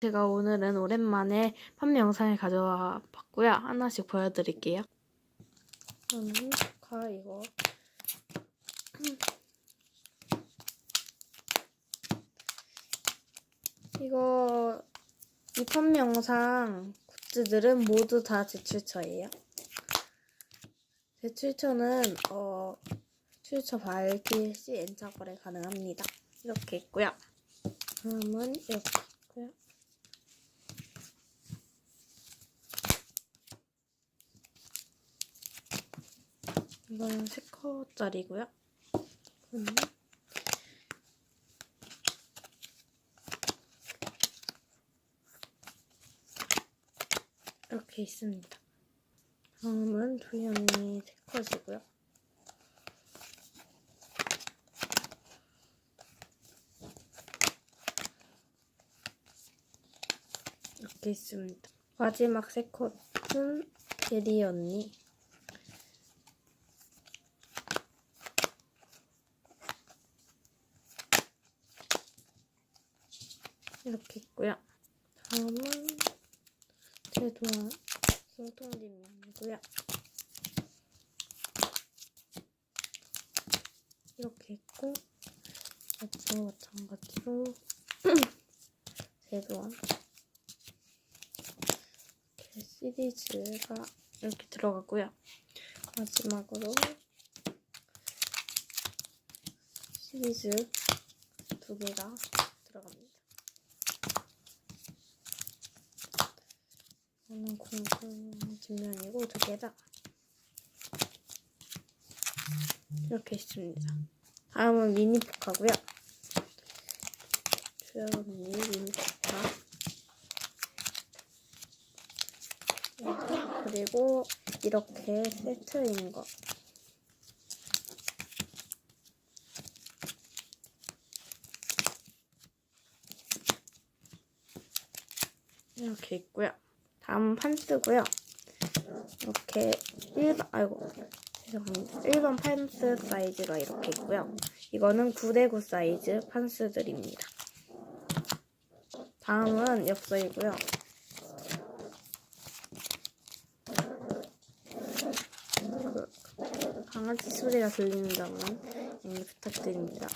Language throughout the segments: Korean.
제가 오늘은 오랜만에 판매 영상을 가져와 봤고요. 하나씩 보여드릴게요. 저는 가 이거 이거 이 판매 영상 굿즈들은 모두 다 제출처예요. 제출처는 어 출처 발길 시 N차 거래 가능합니다. 이렇게 있고요. 다음은 이렇게 있고요. 이거는 세커짜리고요. 음. 이렇게 있습니다. 다음은 도현이 세컷이고요. 이렇게 있습니다. 마지막 세 컷은 제리 언니. 이렇게 있고요. 다음은 제도한 킹통dim이고요. 이렇게 있고 앞서 마찬가지로 제도한 이렇게 시리즈가 이렇게 들어가고요. 마지막으로 시리즈 두 개가 들어갑니다. 이거는 공공 뒷면이고 두 개다. 이렇게 있습니다. 다음은 미니포카고요. 주연이 미니포카. 그리고 이렇게 세트인 거. 이렇게 있고요. 다음 판스고요. 이렇게 일반 아이고 죄송합니다. 일반 판스 사이즈가 이렇게 있고요. 이거는 9대9 사이즈 판스들입니다. 다음은 엽서이고요. 그 강아지 소리가 들리는 점은 양해 부탁드립니다.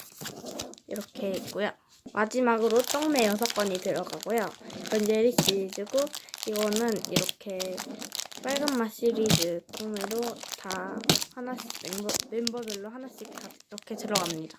이렇게 있고요. 마지막으로 떡메 6건이 들어가고요. 이건 예리 시리즈고 이거는 이렇게 빨간 맛 시리즈 통으로 다 하나씩 멤버, 멤버별로 하나씩 다 이렇게 들어갑니다.